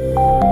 બેન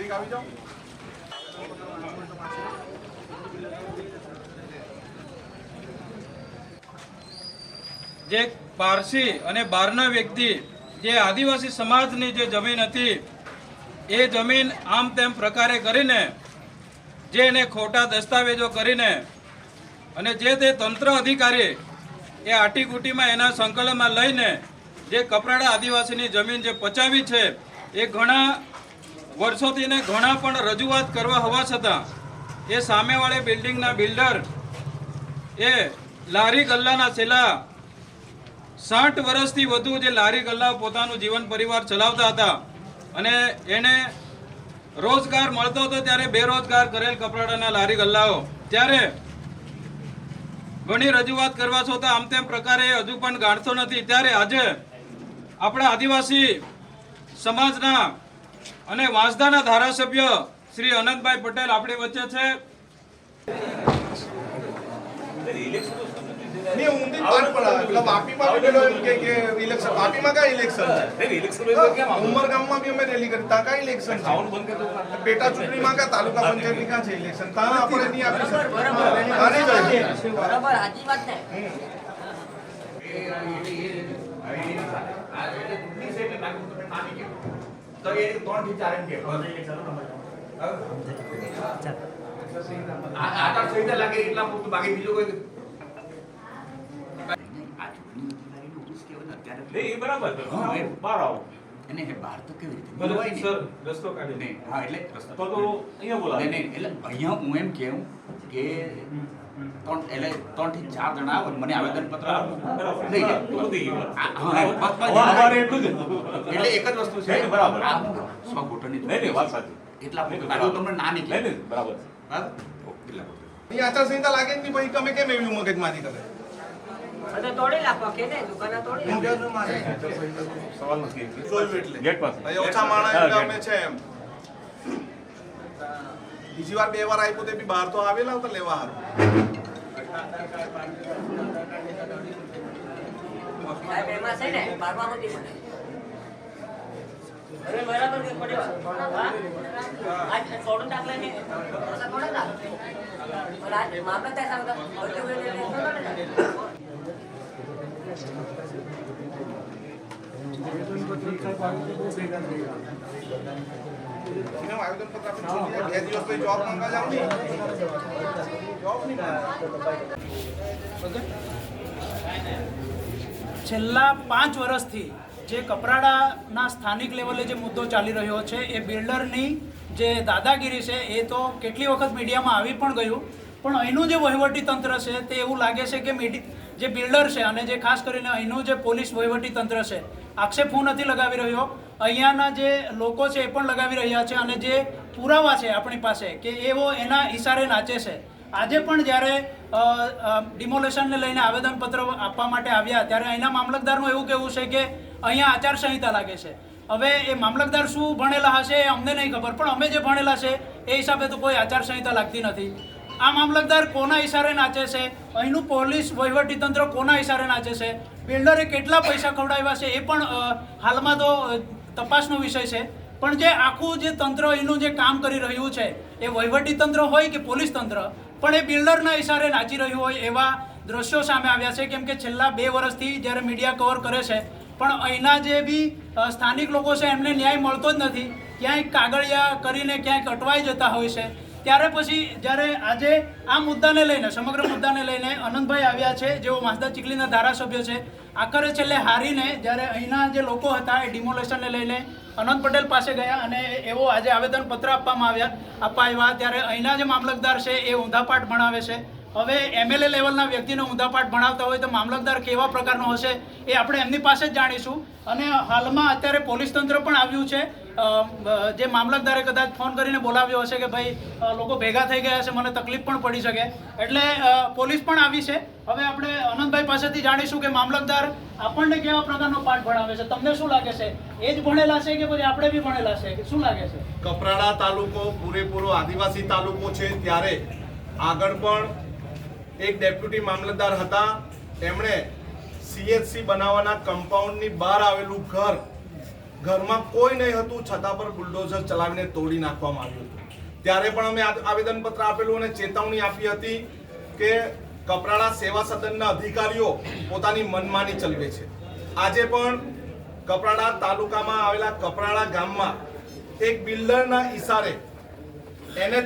નજીક આવી જાઓ જે પારસી અને બહારના વ્યક્તિ, જે આદિવાસી સમાજની જે જમીન હતી, એ જમીન આમ તેમ પ્રકારે કરીને, જે એને ખોટા દસ્તાવેજો કરીને અને જે તે તંત્ર અધિકારી એ આટીકુટીમાં એના સંકલનમાં લઈને જે કપરાડા આદિવાસીની જમીન જે પચાવી છે, એ ઘણા વર્ષોથી એને ઘણા પણ રજૂઆત કરવા હોવા છતાં, એ સામેવાળી બિલ્ડિંગના બિલ્ડર એ લારી ગલ્લાના છેલ્લા સાઠ વર્ષથી વધુ જે લારી ગલ્લા પોતાનું જીવન પરિવાર ચલાવતા હતા અને એને રોજગાર મળતો હતો ત્યારે બેરોજગાર કરેલ કપરાડાના લારી ગલ્લાઓ. ત્યારે ઘણી રજૂઆત કરવા છતાં આમ તેમ પ્રકારે હજુ પણ ગાંઠતો નથી. ત્યારે આજે આપણા આદિવાસી સમાજના અને વાંસદાના ધારાસભ્ય શ્રી અનંતભાઈ પટેલ આપણી વચ્ચે છે. કે કે છે? છે? પેટા ચૂંટણીમાં કયા તાલુકા પંચાયતની ક્યાં છે ઇલેક્શન ત્યાં આપણે નહીં આપી શકીએ. બરાબર સાચી વાત ને આચારસંહિતા લાગે એટલા પૂરતું બાકી બીજું કોઈ કેવો અત્યારે એ બરાબર એ- બહાર આવો. અને એ બહાર તો કેવી રીતે? બોલવાય. સર રસ્તો કાઢી નહીં, હા એટલે તો તો અહીંયા બોલાવો. નહીં, નહીં, એટલે અહીંયા હું એમ કહું કે ત્રણ એટલે ત્રણથી ચાર જણા આવે મને આવેદન પત્ર આપો. બરાબર. લઈ હા, જાય. પતી ગયું. આ- હા, બસ, બસ, હવે અમારે એટલું એક જ વસ્તુ છે. બરાબર. સો ઘૂંટણની નહીં, નહીં, વાત સાચી. એટલા નહીં, પૂરતું. બાકી તમને ના નીકળે. બરાબર. બરાબર ઓકે, એટલા પૂરતું. અહીં આચારસંહિતા લાગે જ નહીં પછી તમે કેમ એવી મગજમારી કરે? સવાલ નથી બીજી વાર બે વાર આપ્યું તે બી બહાર તો આવેલા હતા લેવા હારું. સાહેબ એમાં છે ને બારમા સુધી મને અરે બરાબર કે પડ્યો હા આજ સોડું દાખલા ને થોડા થોડા દાખલા પણ આજ મામલતદાર સાહેબ હતા હજુ એને લેતો નતો ને. એનું આવેદનપત્ર આપણે છોડી દઈએ. બે છેલ્લા પાંચ વર્ષથી જે કપરાડાના સ્થાનિક લેવલે જે મુદ્દો ચાલી રહ્યો છે, એ બિલ્ડરની જે દાદાગીરી છે, એ તો કેટલી વખત મીડિયામાં આવી પણ ગયું. પણ અહીંનું જે વહીવટી તંત્ર છે, તે એવું લાગે છે કે જે બિલ્ડર છે અને જે ખાસ કરીને અહીંનું જે પોલીસ વહીવટી તંત્ર છે, આક્ષેપ હું નથી લગાવી રહ્યો. અહીંયાના જે લોકો છે એ પણ લગાવી રહ્યા છે અને જે પુરાવા છે આપણી પાસે કે એવો એના ઇશારે નાચે છે. આજે પણ જ્યારે ડિમોલેશનને લઈને આવેદનપત્ર આપવા માટે આવ્યા ત્યારે અહીંના મામલતદારનું એવું કહેવું છે કે અહીંયા આચારસંહિતા લાગે છે. હવે એ મામલતદાર શું ભણેલા હશે એ અમને નહીં ખબર, પણ અમે જે ભણેલા છે એ હિસાબે તો કોઈ આચારસંહિતા લાગતી નથી. આ મામલતદાર કોના ઇશારે નાચે છે? અહીંનું પોલીસ વહીવટીતંત્ર કોના ઇશારે નાચે છે? બિલ્ડરે કેટલા પૈસા ખવડાવ્યા છે એ પણ હાલમાં તો તપાસનો વિષય છે. પણ જે આખું જે તંત્ર, એનું જે કામ કરી રહ્યું છે, એ વહીવટી તંત્ર હોય કે પોલીસ તંત્ર, પણ એ બિલ્ડરના ઇશારે નાચી રહ્યું હોય એવા દ્રશ્યો સામે આવ્યા છે. કેમ કે છેલ્લા બે વર્ષથી જ્યારે મીડિયા કવર કરે છે, પણ અહીંના જે બી સ્થાનિક લોકો છે, એમને ન્યાય મળતો જ નથી. ક્યાંય કાગળિયા કરીને ક્યાંક અટવાઈ જતા હોય છે. ત્યારે પછી જ્યારે આજે આ મુદ્દાને લઈને, સમગ્ર મુદ્દાને લઈને અનંતભાઈ આવ્યા છે, જેઓ માસદા ચીખલીના ધારાસભ્ય છે, આખરે છેલ્લે હારીને જ્યારે અહીંના જે લોકો હતા એ ડિમોલેશનને લઈને અનંત પટેલ પાસે ગયા અને એવો આજે આવેદનપત્ર આપવામાં આવ્યા. આપવા ત્યારે અહીંના જે મામલતદાર છે એ ઊંધાપાટ ભણાવે છે. હવે એમએલએ લેવલના વ્યક્તિને ઊંધા પાઠ ભણાવતા હોય તો મામલતદાર કેવા પ્રકારનો હશે એ આપણે એમની પાસે જ જાણીશું. અને હાલમાં અત્યારે પોલીસ તંત્ર પણ આવ્યું છે. જે મામલતદારે કદાચ ફોન કરીને બોલાવ્યો હશે કે ભાઈ લોકો ભેગા થઈ ગયા છે, મને તકલીફ પણ પડી શકે. એટલે પોલીસ પણ આવી છે. હવે આપણે અનંતભાઈ પાસેથી જાણીશું કે મામલતદાર આપણને કેવા પ્રકારનો પાઠ ભણાવે છે. તમને શું લાગે છે? એ જ ભણેલા છે કે પછી આપણે બી ભણેલા છે? કે શું લાગે છે? કપરાડા તાલુકો, પૂરેપૂરો આદિવાસી તાલુકો છે. ત્યારે આગળ પણ એક ડેપ્યુટી મામલતદાર હતા. એમણે સીએચસી બનાવવાના કમ્પાઉન્ડની બહાર આવેલું ઘર, ઘરમાં કોઈ નહીં હતું, છતાં પર બુલડોઝર ચલાવીને તોડી નાખવામાં આવ્યું હતું. ત્યારે પણ અમે આવેદનપત્ર આપેલું અને ચેતવણી આપી હતી કે કપરાડા સેવા સદનના અધિકારીઓ પોતાની મનમાની ચલવે છે. આજે પણ કપરાડા તાલુકામાં આવેલા કપરાડા ગામમાં એક બિલ્ડરના ઇશારે એને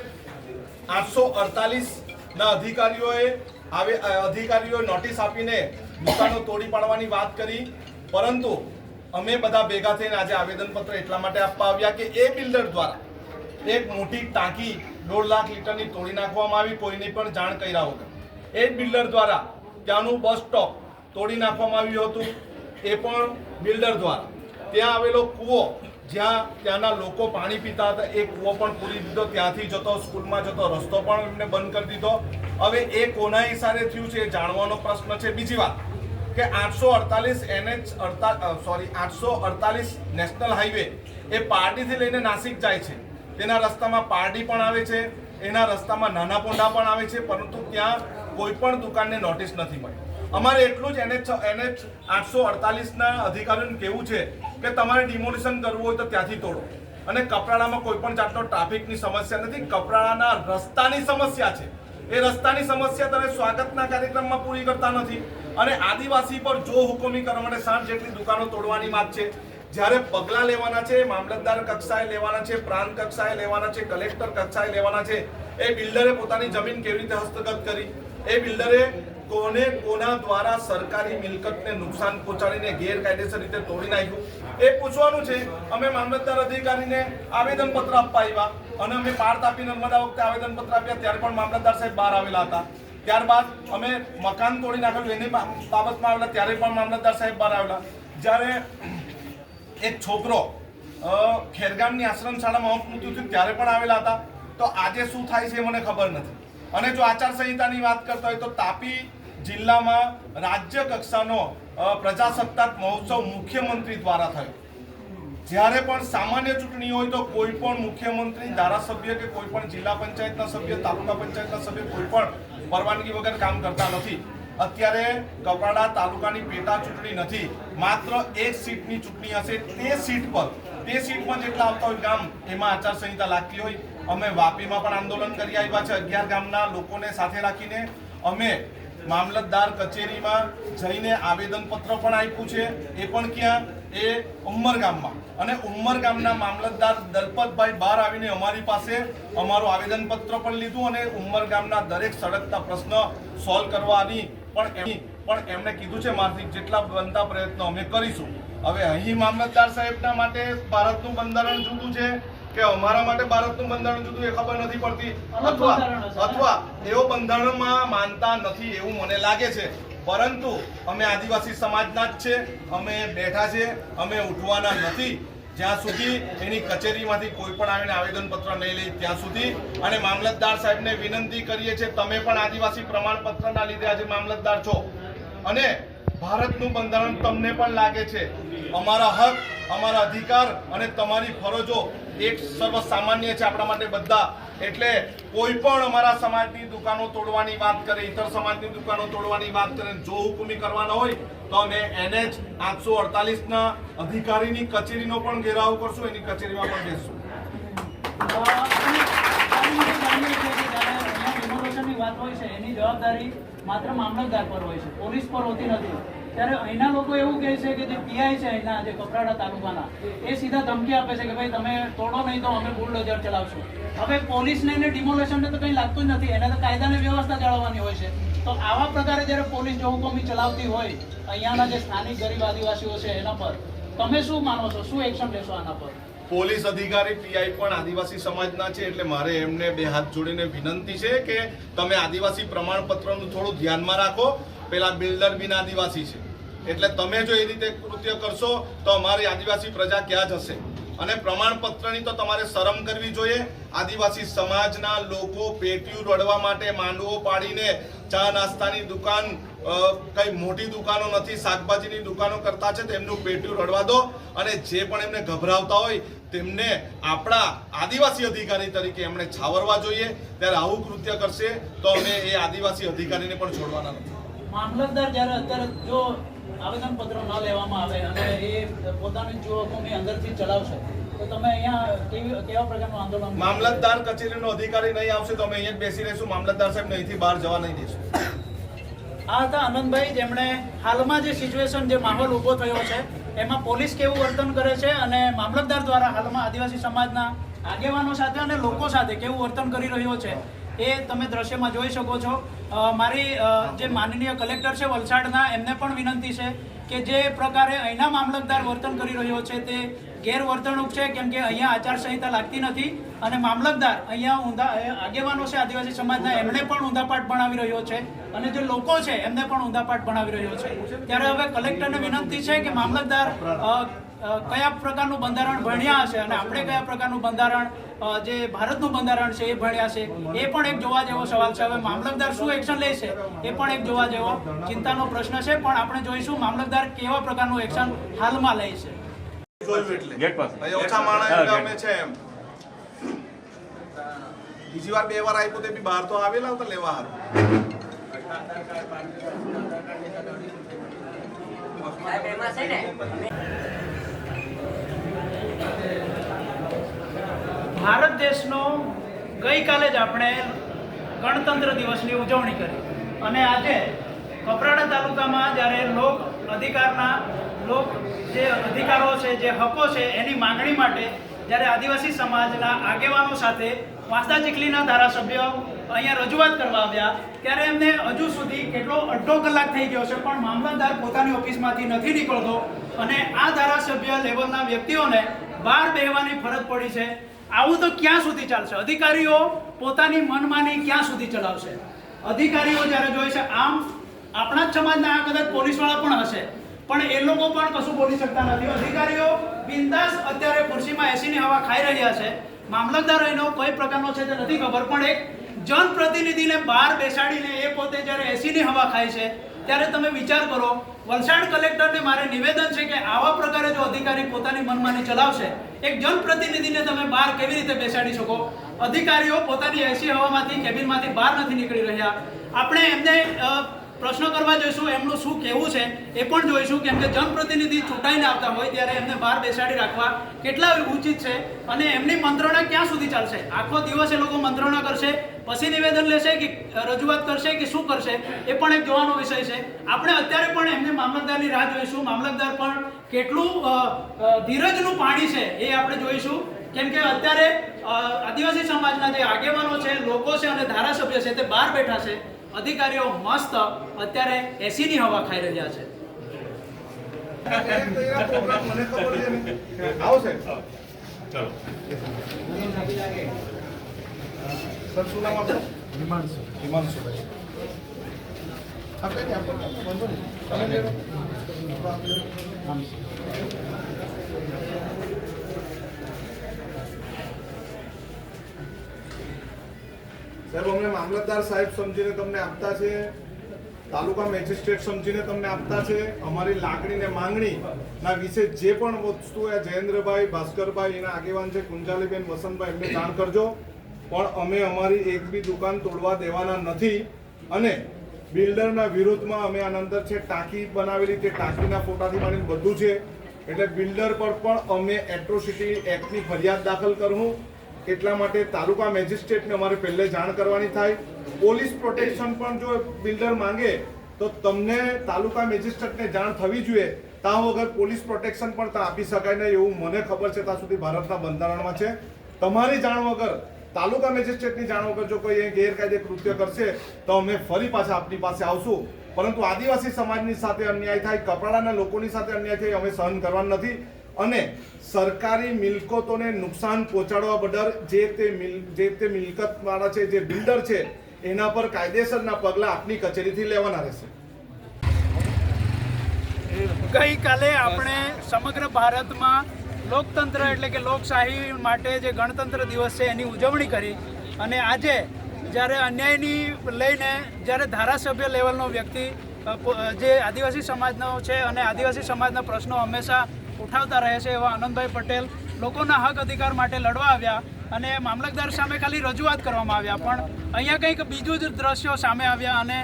આઠસો અડતાલીસ ના અધિકારીઓએ આવે અધિકારીઓએ નોટિસ આપીને દુકાનો તોડી પાડવાની વાત કરી. પરંતુ અમે બધા ભેગા થઈને આજે આવેદનપત્ર એટલા માટે આપવા આવ્યા કે એ બિલ્ડર દ્વારા એક મોટી ટાંકી દોઢ લાખ લીટરની તોડી નાખવામાં આવી, કોઈની પણ જાણ કર્યા વગર. એ બિલ્ડર દ્વારા ત્યાંનું બસ સ્ટોપ તોડી નાખવામાં આવ્યું હતું. એ પણ બિલ્ડર દ્વારા. ત્યાં આવેલો કૂવો જ્યાં ત્યાંના લોકો પાણી પીતા હતા, એ કૂવો પણ પૂરી દીધો. ત્યાંથી જતો, સ્કૂલમાં જતો, રસ્તો પણ એમને બંધ કરી દીધો. હવે એ કોના ઈશારે થયું છે એ જાણવાનો પ્રશ્ન છે. બીજી વાત, કે આઠસો અડતાલીસ એનએચ સોરી આઠસો અડતાલીસ નેશનલ હાઈવે એ પારડીથી લઈને નાસિક જાય છે. તેના રસ્તામાં પારડી પણ આવે છે, એના રસ્તામાં નાના પોંડા પણ આવે છે, પરંતુ ત્યાં કોઈ પણ દુકાનને નોટિસ નથી મળી. અમારે એટલું જ એનએચ એનએચ આઠસો અડતાલીસના અધિકારીઓને કહેવું છે કે તમારે ડિમોલિશન કરવું હોય તો ત્યાંથી તોડો. અને કપરાડામાં કોઈ પણ જાતનો ટ્રાફિકની સમસ્યા નથી. કપરાડાના રસ્તાની સમસ્યા છે. એ રસ્તાની સમસ્યા તમે સ્વાગતના કાર્યક્રમમાં પૂરી કરતા નથી. અને આદિવાસી પર જો હુકમી કરવા માટે સાઠ જેટલી દુકાનો તોડવાની વાત છે, જ્યારે પગલાં લેવાના છે, મામલતદાર કક્ષાએ લેવાના છે, પ્રાંત કક્ષાએ લેવાના છે, કલેક્ટર કક્ષાએ લેવાના છે, એ બિલ્ડરે પોતાની જમીન કેવી રીતે હસ્તગત કરી એ બિલ્ડરે કોને કોના દ્વારા સરકારી મિલકતને નુકસાન પહોંચાડીને ગેરકાયદેસર રીતે તોડી નાખ્યું? એ પૂછવાનું છે, અમે મામલતદાર અધિકારીને આવેદનપત્ર આપવા આવ્યા અને અમે બાર તાપી નર્મદા વખતે આવેદનપત્ર આપ્યા, ત્યારે પણ મામલતદાર સાહેબ બહાર આવેલા હતા. ત્યારબાદ અમે મકાન તોડી નાખેલું, એની બાબતમાં આવેલા, ત્યારે પણ મામલતદાર સાહેબ બહાર આવેલા. જ્યારે એક છોકરો ખેરગામની આશ્રમ શાળામાં મોત મૃત્યુ થયું ત્યારે પણ આવેલા હતા. તો આજે શું થાય છે એ મને ખબર નથી. અને જો આચારસંહિતાની વાત કરતા હોય તો તાપી જિલ્લામાં રાજ્ય કક્ષાનો પ્રજાસત્તાક મહોત્સવ મુખ્યમંત્રી દ્વારા થયો. જ્યારે પણ સામાન્ય ચૂંટણી હોય તો કોઈ પણ મુખ્યમંત્રી, ધારાસભ્ય કે કોઈ પણ જિલ્લા પંચાયતના સભ્ય, તાલુકા પંચાયતના સભ્ય કોઈ પણ પરવાનગી વગર કામ કરતા નથી. અત્યારે કપરાડા તાલુકાની પેટા ચૂંટણી નથી. માત્ર એક સીટની ચૂંટણી હશે. તે સીટ પર, તે સીટમાં જેટલા આવતા હોય ગામ, એમાં આચારસંહિતા લાગતી હોય. અમે વાપીમાં પણ આંદોલન કરી આવ્યા છે અગિયાર ગામના લોકોને સાથે રાખીને. અમે મામલતદાર કચેરીમાં જઈને આવેદનપત્ર પણ આપ્યું છે. એ પણ ક્યાં? એ ઉમ્મરગામમાં અને ઉમ્મરગામના મામલતદાર દલપતભાઈ બહાર આવીને અમારી પાસે અમારું આવેદનપત્ર પણ લીધું અને ઉમ્મરગામના દરેક સળગતા પ્રશ્ન સોલ્વ કરવાની પણ એમની પણ એમણે કીધું છે મારથી જેટલા બનતા પ્રયત્નો અમે કરીશું. હવે અહીં મામલતદાર સાહેબના માટે ભારતનું બંધારણ જુદું છે કે અમારા માટે ભારતનું બંધારણ જુદું એ ખબર નથી પડતી? અથવા અથવા એવો બંધારણમાં માનતા નથી એવું મને લાગે છે. પરંતુ અમે આદિવાસી સમાજના જ છે અમે બેઠા છે અમે ઉઠવાના નથી. જ્યાં સુધી એની કચેરીમાંથી કોઈ પણ આવીને આવેદનપત્ર નહીં લે ત્યાં સુધી. અને મામલતદાર સાહેબને વિનંતી કરીએ છીએ તમે પણ આદિવાસી પ્રમાણપત્રના લીધે આજે મામલતદાર છો. અને ભારતનું બંધારણ તમને પણ લાગે છે. અમારા હક, અમારા અધિકાર અને તમારી ફરજો એક સર્વસામાન્ય છે આપણા માટે બધા. એટલે કોઈ પણ અમારા સમાજની દુકાનો તોડવાની વાત કરે, ઇતર સમાજની દુકાનો તોડવાની વાત કરે જો હુકુમી કરવાનો હોય, તો અમે એનએચ આઠસો અડતાલીસના અધિકારીની કચેરીનો પણ ઘેરાવ કરશું, એની કચેરીમાં પણ બેસશું. ની વાત હોય છે, એની જવાબદારી માત્ર મામલતદાર પર હોય છે, પોલીસ પર હોતી નથી. ત્યારે અહીંના લોકો એવું કહે છે કે જે પીઆઈ છે અહીંના જે કપરાડા તાલુકાના, એ સીધા ધમકી આપે છે કે ભાઈ તમે તોડો નહીં તો અમે બુલડોઝર ચલાવશું. હવે પોલીસને એને ડિમોલેશનને તો કંઈ લાગતું જ નથી, એને તો કાયદાની વ્યવસ્થા જાળવવાની હોય છે. તો આવા પ્રકારે જ્યારે પોલીસ જોહુકમી ચલાવતી હોય, અહીંયાના જે સ્થાનિક ગરીબ આદિવાસીઓ છે એના પર, તમે શું માનો છો? શું એક્શન લેશો આના પર? પોલીસ અધિકારી પીઆઈ પણ આદિવાસી સમાજના છે એટલે મારે એમને બે હાથ જોડીને વિનંતી છે કે તમે આદિવાસી પ્રમાણપત્રનું થોડું ધ્યાનમાં રાખો. પેલા બિલ્ડર બિન આદિવાસી છે. એટલે તમે જો એ રીતે કૃત્ય કરશો તો અમારી આદિવાસી પ્રજા ક્યાં જશે? અને પ્રમાણપત્રની તો તમારે શરમ કરવી જોઈએ. આદિવાસી સમાજના લોકો પેટીયું રડવા માટે માંડવો પાડીને ચા નાસ્તાની દુકાન કઈ મોટી દુકાનો નથી શાકભાજીની દુકાનો કરતા છે તેમનું પેટીયું રડવા દો અને જે પણ એમને ગભરાવતા હોય તેમને આપણા આદિવાસી અધિકારી તરીકે એમણે છાવરવા જોઈએ. ત્યારે આવું કૃત્ય કરશે તો અમે એ આદિવાસી અધિકારીને પણ છોડવાના નથી. મામલતદાર જ્યારે અત્યારે જો આવેદન પત્ર ન લેવામાં આવે અને એ પોતાની જોખમી અંદરથી ચલાવશે તો તમે અહીંયા કેવી પ્રકારનું આંદોલન મામલતદાર કચેરીનો અધિકારી નહીં આવશે તો અમે અહીંયા જ બેસી રહીશું. મામલતદાર સાહેબ અહીંથી બહાર જવા નહીં દઈશું. આ હતા આનંદભાઈ, જેમણે હાલમાં જે સિચ્યુએશન જે માહોલ ઊભો થયો છે, એમાં પોલીસ કેવું વર્તન કરે છે અને મામલતદાર દ્વારા હાલમાં આદિવાસી સમાજના આગેવાનો સાથે અને લોકો સાથે કેવું વર્તન કરી રહ્યો છે, એ તમે દ્રશ્યમાં જોઈ શકો છો. મારી જે માનનીય કલેક્ટર છે વલસાડના, એમને પણ વિનંતી છે કે જે પ્રકારે અહીંના મામલતદાર વર્તન કરી રહ્યો છે તે ગેરવર્તણૂક છે, કેમ કે અહીંયા આચારસંહિતા લાગતી નથી અને મામલતદાર અહીંયા ઊંધા આગેવાનો છે, આદિવાસી સમાજના એમણે પણ ઊંધાપાઠ ભણાવી રહ્યો છે અને જે લોકો છે, એમને પણ ઊંધાપાઠ ભણાવી રહ્યો છે. ત્યારે હવે કલેક્ટરને વિનંતી છે કે મામલતદાર કયા પ્રકારનું બંધારણ ભણ્યા હશે અને આપણે કયા પ્રકારનું બંધારણ જે ભારતનું બંધારણ છે, એ ભણ્યા છે, એ પણ એક જોવા જેવો સવાલ છે. હવે મામલતદાર શું એક્શન લે છે, એ પણ એક જોવા જેવો ચિંતાનો પ્રશ્ન છે, પણ આપણે જોઈશું મામલતદાર કેવા પ્રકારનું એક્શન હાલમાં લે છે. ગેટ પાસે. ઓછા માણસ હા, એટલે ગેટ. અમે છે એમ. બીજી વાર બે વાર આપ્યું તે બી બહાર તો આવેલા હતા લેવા હારું. સાહેબ એમાં છે ને ભારત દેશનો ગઈકાલે જ આપણે ગણતંત્ર દિવસની ઉજવણી કરી. અને આજે કપરાડા તાલુકામાં જ્યારે લોક અધિકારના લોક જે અધિકારો છે, જે હકો છે, એની માંગણી માટે જ્યારે આદિવાસી સમાજના આગેવાનો સાથે વાંસદા ચીખલીના ધારાસભ્ય અહીંયા રજૂઆત કરવા આવ્યા, ત્યારે એમને હજુ સુધી કેટલો અડધો કલાક થઈ ગયો છે, પણ મામલતદાર પોતાની ઓફિસમાંથી નથી નીકળતો અને આ ધારાસભ્ય લેવલના વ્યક્તિઓને બહાર બેહવાની ફરજ પડી છે. આવું તો ક્યાં સુધી ચાલશે? અધિકારીઓ પોતાની મનમાની ક્યાં સુધી ચલાવશે? અધિકારીઓ જ્યારે જોઈ છે, આમ આપણા જ સમાજના આ કદાચ પોલીસવાળા પણ હશે. પણ એ લોકો પણ કશું બોલી શકતા નથી. અધિકારીઓ બિંદાસ અત્યારે ખુરશીમાં એસીની હવા ખાઈ રહ્યા છે. મામલતદાર એનો કોઈ પ્રકારનો છે તે નથી ખબર, પણ એક જનપ્રતિનિધિને બહાર બેસાડીને એ પોતે જ્યારે એસીની હવા ખાય છે, ત્યારે તમે વિચાર કરો, વલસાડ કલેક્ટરને મારે નિવેદન છે કે આવા પ્રકારે જો અધિકારી પોતાની મનમાની ચલાવશે, એક જનપ્રતિનિધિને તમે બહાર કેવી રીતે બેસાડી શકો? અધિકારીઓ પોતાની એસી હવામાંથી, કેબિનમાંથી બહાર નથી નીકળી રહ્યા. આપણે એમને પ્રશ્ન કરવા જોઈશું, એમનું શું કહેવું છે, એ પણ જોઈશું, કેમ કે જનપ્રતિનિધિ ચૂંટાઈને આવતા હોય, ત્યારે એમને બહાર બેસાડી રાખવા કેટલા ઉચિત છે અને એમની મંત્રણા ક્યાં સુધી ચાલશે? આખો દિવસ એ લોકો મંત્રણા કરશે, પછી નિવેદન લેશે કે, રજૂઆત કરશે કે શું કરશે, એ પણ એક જોવાનો વિષય છે. આપણે અત્યારે પણ એમને મામલતદારની રાહ જોઈશું. મામલતદાર પણ કેટલું ધીરજનું પાણી છે એ આપણે જોઈશું. કેમ કે અત્યારે આદિવાસી સમાજના જે આગેવાનો છે, લોકો છે અને ધારાસભ્ય છે તે બહાર બેઠા છે. અધિકારીઓ મસ્ત અત્યારે એસીની હવા ખાઈ રહ્યા છે. મને ખબર છે ને. આવશે ચાલો સર શું નામ આપનું હિમાંશુ હિમાંશુભાઈ આપણે નહીં, આપણે નહીં, વાંધો નહીં. તમે લેરો. સાહેબ, અમને મામલતદાર સાહેબ સમજીને તમને આપતા છે, તાલુકા મેજિસ્ટ્રેટ સમજીને તમને આપતા છે, અમારી લાગણી ને માંગણી ના વિશે જે પણ વસ્તુ એ જયેન્દ્રભાઈ, ભાસ્કરભાઈ, એના આગેવાન છે, કુંજાલીબેન, વસંતભાઈ, એમને જાણ કરજો. પણ અમે અમારી એક બી દુકાન તોડવા દેવાના નથી અને બિલ્ડરના વિરોધમાં અમે આના છે, ટાંકી બનાવેલી તે ટાંકીના ફોટાથી માંડીને બધું છે. એટલે બિલ્ડર પર પણ અમે એટ્રોસિટી એક્ટની ફરિયાદ દાખલ કરવું એટલા માટે તાલુકા મેજિસ્ટ્રેટને અમારે પહેલે જાણ કરવાની થાય. પોલીસ પ્રોટેક્શન પણ જો બિલ્ડર માંગે, તો તમને તાલુકા મેજિસ્ટ્રેટને જાણ થવી જોઈએ. ત્યાં વગર પોલીસ પ્રોટેક્શન પણ ત્યાં આપી શકાય નહીં એવું મને ખબર છે, ત્યાં સુધી ભારતના બંધારણમાં છે. તમારી જાણ વગર, તાલુકા મેજિસ્ટ્રેટની જાણ વગર જો કોઈ ગેરકાયદે કૃત્ય કરશે, તો અમે ફરી પાછા આપની પાસે આવશું. પરંતુ આદિવાસી સમાજની સાથે અન્યાય થાય કપડાના લોકોની સાથે અન્યાય થાય, અમે સહન કરવાનું નથી. અને સરકારી મિલકતોને નુકસાન પહોંચાડવા બદલ જે તે મિલ, જે તે મિલકતવાળા છે, જે બિલ્ડર છે, એના પર કાયદેસરના પગલાં આપની કચેરીથી લેવાના રહેશે. ગઈકાલે આપણે સમગ્ર ભારતમાં લોકતંત્ર એટલે કે લોકશાહી માટે જે ગણતંત્ર દિવસ છે, એની ઉજવણી કરી અને આજે જ્યારે અન્યાયની લઈને જ્યારે ધારાસભ્ય લેવલનો વ્યક્તિ જે આદિવાસી સમાજનો છે અને આદિવાસી સમાજના પ્રશ્નો હંમેશા ઉઠાવતા રહે છે એવા આનંદભાઈ પટેલ લોકોના હક અધિકાર માટે લડવા આવ્યા અને મામલતદાર સામે ખાલી રજૂઆત કરવામાં આવ્યા. પણ અહીંયા કંઈક બીજું જ દ્રશ્યો સામે આવ્યા અને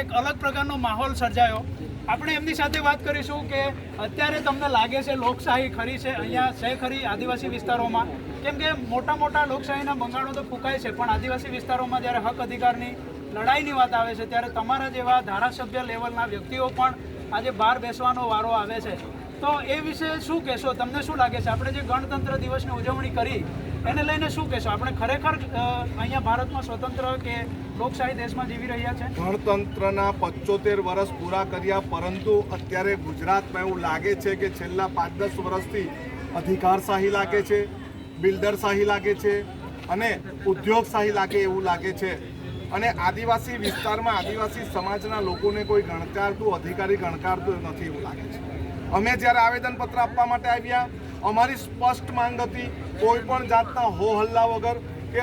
એક અલગ પ્રકારનો માહોલ સર્જાયો. આપણે એમની સાથે વાત કરીશું કે અત્યારે તમને લાગે છે લોકશાહી ખરી છે, અહીંયા છે ખરી આદિવાસી વિસ્તારોમાં? કેમ કે મોટા મોટા લોકશાહીના બંગાળો તો ફૂંકાય છે, પણ આદિવાસી વિસ્તારોમાં જ્યારે હક અધિકારની લડાઈની વાત આવે છે, ત્યારે તમારા જેવા ધારાસભ્ય લેવલના વ્યક્તિઓ પણ આજે બહાર બેસવાનો વારો આવે છે. તો એ વિશે શું કહેશો? તમને શું લાગે છે? આપણે જે ગણતંત્ર દિવસની ઉજવણી કરી, એને લઈને શું કહેશો? આપણે ખરેખર અહીંયા ભારતમાં સ્વતંત્ર કે લોકશાહી દેશમાં જીવી રહ્યા છે? ગણતંત્રના પચોતેર વર્ષ પૂરા કર્યા, પરંતુ અત્યારે ગુજરાતમાં એવું લાગે છે કે છેલ્લા પાંચ દસ વર્ષથી અધિકારશાહી લાગે છે, બિલ્ડરશાહી લાગે છે અને ઉદ્યોગશાહી લાગે એવું લાગે છે. અને આદિવાસી વિસ્તારમાં આદિવાસી સમાજના લોકોને કોઈ ગણકારતું, અધિકારી ગણકારતું નથી એવું લાગે છે. અમે જ્યારે આવેદનપત્ર આપવા માટે આવ્યા, અમારી સ્પષ્ટ માંગ હતી, કોઈ પણ જાતના હો હલ્લા વગર કે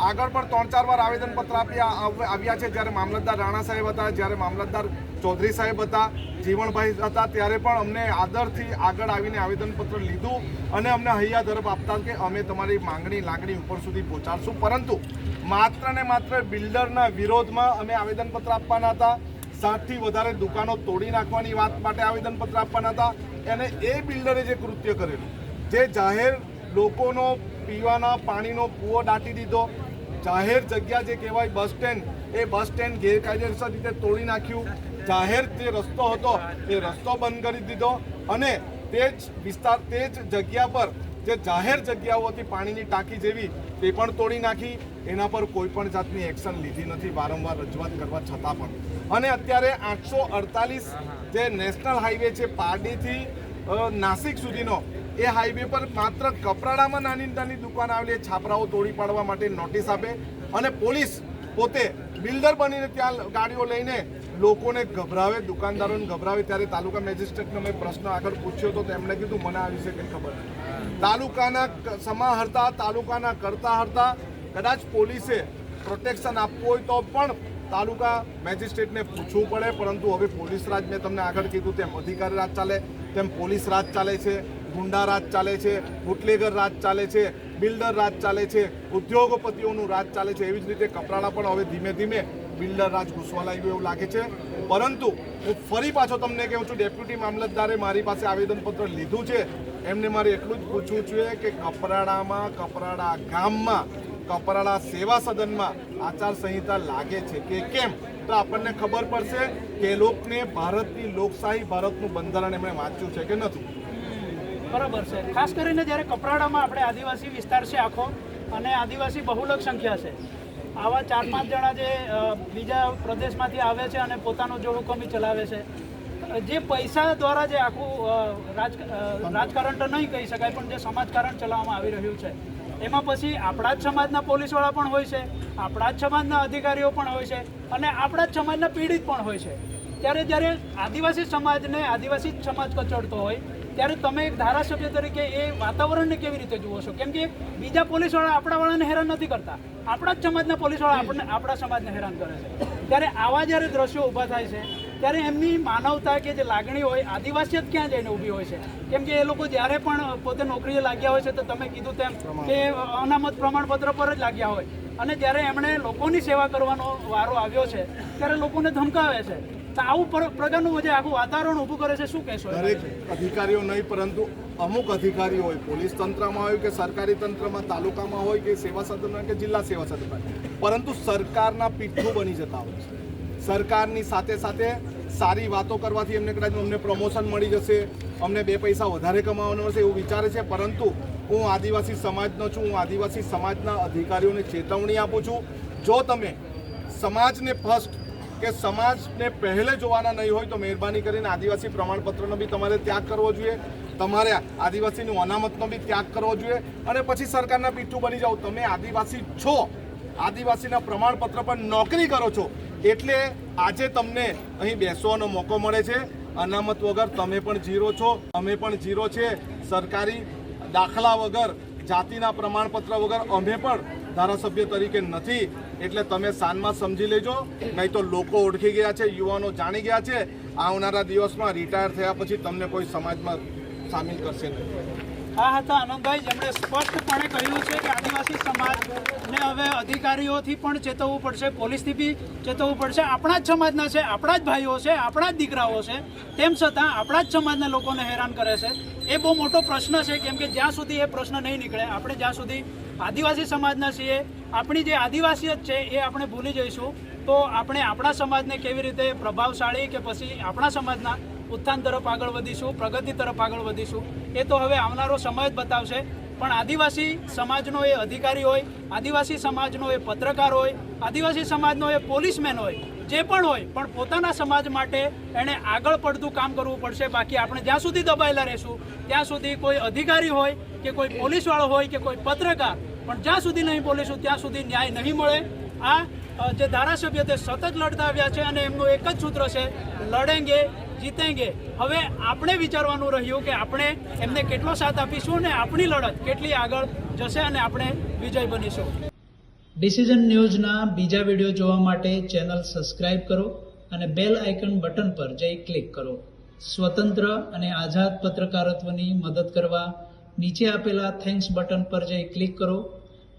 આગળ પણ ત્રણ ચાર વાર આવેદનપત્ર આપ્યા આવ- આવ્યા છે. જ્યારે મામલતદાર રાણા સાહેબ હતા, જ્યારે મામલતદાર ચૌધરી સાહેબ હતા, જીવણભાઈ હતા, ત્યારે પણ અમને આદરથી આગળ આવીને આવેદનપત્ર લીધું અને અમને હૈયા તરફ આપતા કે અમે તમારી માંગણી, લાગણી ઉપર સુધી પહોંચાડશું. પરંતુ માત્ર ને માત્ર બિલ્ડરના વિરોધમાં અમે આવેદનપત્ર આપવાના હતા. સાતથી વધારે દુકાનો તોડી નાખવાની વાત માટે આવેદનપત્ર આપવાના હતા. અને એ બિલ્ડરે જે કૃત્ય કરેલું, જે જાહેર લોકોનો પીવાના પાણીનો કૂવો દાટી દીધો, જાહેર જગ્યા જે કહેવાય બસ સ્ટેન્ડ, એ બસ સ્ટેન્ડ ગેરકાયદેસર રીતે તોડી નાખ્યું. જાહેર જે રસ્તો હતો, એ રસ્તો બંધ કરી દીધો અને તે જ વિસ્તાર, તે જ જગ્યા પર જે જાહેર જગ્યાઓ હતી પાણીની ટાંકી જેવી તે પણ તોડી નાખી. એના પર કોઈ પણ જાતની એક્શન લીધી નથી, વારંવાર રજૂઆત કરવા છતાં પણ. અને અત્યારે આઠસો અડતાલીસ જે નેશનલ હાઈવે છે પારડીથી નાસિક સુધીનો, એ હાઈવે પર માત્ર કપરાડામાં નાની નાની દુકાન આવેલી છાપરાઓ તોડી પાડવા માટે નોટિસ આપે અને પોલીસ પોતે બિલ્ડર બનીને ત્યાં ગાડીઓ લઈને લોકોને ગભરાવે, દુકાનદારોને ગભરાવે ત્યારે તાલુકા મેજિસ્ટ્રેટને મેં પ્રશ્ન આગળ પૂછ્યો તો તેમણે કીધું, મને આ વિશે કંઈ ખબર નથી તાલુકાના સમાહર્તા તાલુકાના કરતા હરતા કદાચ પોલીસે પ્રોટેક્શન આપવું હોય તો પણ તાલુકા મેજિસ્ટ્રેટને પૂછવું પડે, પરંતુ હવે પોલીસ રાજ મેં તમને આગળ કીધું, તેમ અધિકારી રાજ ચાલે, તેમ પોલીસ રાજ ચાલે છે, ગુંડા રાજ ચાલે છે, બુટલેગર રાજ ચાલે છે, બિલ્ડર રાજ ચાલે છે, ઉદ્યોગપતિઓનું રાજ ચાલે છે, એવી જ રીતે કપરાડા પણ હવે ધીમે ધીમે બિલ્ડર રાજ ઘૂસવા લાગ્યું એવું લાગે છે. પરંતુ હું ફરી પાછો તમને કહું છું, ડેપ્યુટી મામલતદારે મારી પાસે આવેદનપત્ર લીધું છે. એમને મારે એટલું જ પૂછવું છે કે કપરાડામાં, કપરાડા ગામમાં, કપરાડા સેવા સદનમાં આચારસંહિતા લાગે છે કે કેમ? તો આપણને ખબર પડશે કે લોકને ભારતની લોકશાહી, ભારતનું બંધારણ એમણે વાંચ્યું છે કે નથી. બરાબર છે. ખાસ કરીને જ્યારે કપરાડામાં આપણે આદિવાસી વિસ્તાર છે આખો, અને આદિવાસી બહુલક સંખ્યા છે આવા ચાર પાંચ જણા જે બીજા પ્રદેશમાંથી આવે છે અને પોતાનો જો હુકમી ચલાવે છે. જે પૈસા દ્વારા જે આખું રાજ રાજકારણ તો નહીં કહી શકાય, પણ જે સમાજકારણ ચલાવવામાં આવી રહ્યું છે. એમાં પછી આપણા જ સમાજના પોલીસવાળા પણ હોય છે, આપણા જ સમાજના અધિકારીઓ પણ હોય છે અને આપણા જ સમાજના પીડિત પણ હોય છે. ત્યારે જ્યારે આદિવાસી સમાજને આદિવાસી સમાજ કચડતો હોય ત્યારે તમે એક ધારાસભ્ય તરીકે એ વાતાવરણને કેવી રીતે જુઓ છો? કેમ કે બીજા પોલીસવાળા આપણા વાળાને હેરાન નથી કરતા. આપણા જ સમાજના પોલીસવાળા આપણને આપણા સમાજને હેરાન કરે છે. ત્યારે આવા જ્યારે દ્રશ્યો ઊભા થાય છે, ત્યારે એમની માનવતા કે જે લાગણી હોય આદિવાસી જ ક્યાં જઈને ઊભી હોય છે? કેમ કે એ લોકો જ્યારે પણ પોતે નોકરીએ લાગ્યા હોય છે, તો તમે કીધું તેમ કે અનામત પ્રમાણપત્ર પર જ લાગ્યા હોય. અને જ્યારે એમણે લોકોની સેવા કરવાનો વારો આવ્યો છે, ત્યારે લોકોને ધમકાવે છે. તો આવું પ્ર- પ્રકારનું જે આખું વાતાવરણ ઊભું કરે છે શું કહેશો દરેક અધિકારીઓ નહીં પરંતુ અમુક અધિકારીઓ હોય પોલીસ તંત્રમાં હોય કે સરકારી તંત્રમાં તાલુકામાં હોય કે સેવા સદનમાં કે જિલ્લા સેવા સદનમાં. પરંતુ સરકારના પીઠું બની જતા હોય છે. સરકારની સાથે સાથે સારી વાતો કરવાથી એમને કદાચ અમને પ્રમોશન મળી જશે અમને બે પૈસા વધારે કમાવાનો હશે એવું વિચારે છે પરંતુ હું આદિવાસી સમાજનો છું હું આદિવાસી સમાજના અધિકારીઓને ચેતવણી આપું છું. જો તમે સમાજને ફર્સ્ટ કે સમાજને પહેલે જોવાના નહીં હોય તો મહેરબાની કરીને આદિવાસી પ્રમાણપત્રનો બી તમારે ત્યાગ કરવો જોઈએ. તમારે આદિવાસીનું અનામતનો બી ત્યાગ કરવો જોઈએ. અને પછી સરકારના પીઠું બની જાઓ. તમે આદિવાસી છો. આદિવાસીના પ્રમાણપત્ર પર નોકરી કરો છો. એટલે આજે તમને અહીં બેસવાનો મોકો મળે છે. અનામત વગર તમે પણ જીરો છો. અમે પણ જીરો છે. સરકારી દાખલા વગર, જાતિના પ્રમાણપત્ર વગર અમે પણ ધારાસભ્ય તરીકે નથી. એટલે તમે સાનમાં સમજી લેજો. નહીં તો લોકો ઓળખી ગયા છે, યુવાનો જાણી ગયા છે. આવનારા દિવસમાં રિટાયર થયા પછી તમને કોઈ સમાજમાં સામેલ કરશે નહીં. આ હતા આનંદભાઈ, જેમણે સ્પષ્ટપણે કહ્યું છે કે આદિવાસી સમાજને હવે અધિકારીઓથી પણ ચેતવવું પડશે, પોલીસથી બી ચેતવવું પડશે. આપણા જ સમાજના છે, આપણા જ ભાઈઓ છે, આપણા જ દીકરાઓ છે. તેમ છતાં આપણા જ સમાજના લોકોને હેરાન કરે છે. એ બહુ મોટો પ્રશ્ન છે, કેમ કે જ્યાં સુધી એ પ્રશ્ન નહીં નીકળે, આપણે જ્યાં સુધી આદિવાસી સમાજના છીએ. આપણી જે આદિવાસીયત છે એ આપણે ભૂલી જઈશું. તો આપણે આપણા સમાજને કેવી રીતે પ્રભાવશાળી કે પછી આપણા સમાજના ઉત્થાન તરફ આગળ વધીશું, પ્રગતિ તરફ આગળ વધીશું, એ તો હવે આવનારો સમય જ બતાવશે. પણ આદિવાસી સમાજનો એ અધિકારી હોય, આદિવાસી સમાજનો એ પત્રકાર હોય, આદિવાસી સમાજનો એ પોલીસમેન હોય, જે પણ હોય, પણ પોતાના સમાજ માટે એણે આગળ પડતું કામ કરવું પડશે. બાકી આપણે જ્યાં સુધી દબાયેલા રહેશું, ત્યાં સુધી કોઈ અધિકારી હોય કે કોઈ પોલીસવાળો હોય કે કોઈ પત્રકાર પણ જ્યાં સુધી નહીં બોલીશું, ત્યાં સુધી ન્યાય નહીં મળે. આ જે ધારાસભ્ય તે સતત લડતા આવ્યા છે અને એમનું એક જ સૂત્ર છે, લડેંગે, જીતેંગે. હવે આપણે વિચારવાનું રહ્યું કે આપણે એમને કેટલો સાથ આપીશું અને આપણી લડત કેટલી આગળ જશે અને આપણે વિજય બનીશું. ડિસિઝન ન્યૂઝના બીજા વીડિયો જોવા માટે ચેનલ સબસ્ક્રાઇબ કરો અને બેલ આઇકન બટન પર જઈ ક્લિક કરો. સ્વતંત્ર અને આઝાદ પત્રકારત્વની મદદ કરવા નીચે આપેલા થેન્ક્સ બટન પર જઈ ક્લિક કરો.